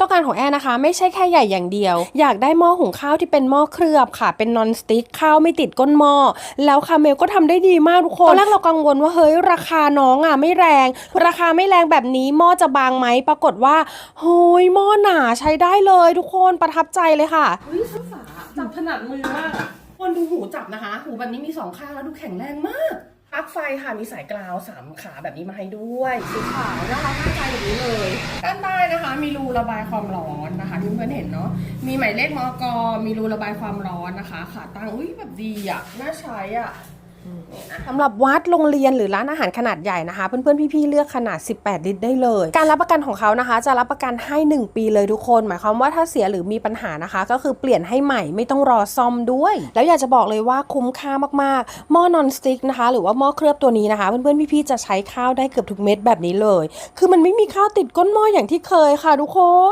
ต้องการของแอนนะคะ ไม่ใช่แค่ใหญ่อย่างเดียว อยากได้หม้อหุงข้าวที่เป็นหม้อเคลือบค่ะ เป็นนอนสติ๊กข้าวไม่ติดก้นหม้อแล้วคาเมลก็ทำได้ดีมากทุกคนตอนแรกเรากังวลว่าเฮ้ยราคาน้องอะไม่แรง ราคาไม่แรงแบบนี้หม้อจะบางไหมปรากฏว่าเฮ้ยหม้อหนาใช้ได้เลยทุกคนประทับใจเลยค่ะเฮ้ยภาษาจับถนัดมือมากอะคนดูหูจับนะคะ หูแบบนี้มีสองข้างแล้วดูแข็งแรงมากปลั๊กไฟค่ะมีสายกราวสามขาแบบนี้มาให้ด้วยสีขาวน่ารักน่าใจแบบนี้เลย มีรูระบายความร้อนนะคะที่เพื่อนเห็นเนาะ มีหมายเลขมอกมีรูระบายความร้อนนะคะ ขาตั้ง อุ้ยแบบดีอะน่าใช้อะ สำหรับวัดโรงเรียนหรือร้านอาหารขนาดใหญ่นะคะ เพื่อนๆพี่ๆเลือกขนาด 18 ลิตรได้เลย การรับประกันของเขานะคะ จะรับประกันให้ 1 ปีเลยทุกคน หมายความว่าถ้าเสียหรือมีปัญหานะคะ ก็คือเปลี่ยนให้ใหม่ไม่ต้องรอซ่อมด้วย แล้วอยากจะบอกเลยว่าคุ้มค่ามากๆหม้อนอนสติ๊กนะคะ หรือว่าหม้อเคลือบตัวนี้นะคะ เพื่อนๆพี่ๆจะใช้ข้าวได้เกือบทุกเม็ดแบบนี้เลย คือมันไม่มีข้าวติดก้นหม้ออย่างที่เคยค่ะทุกคน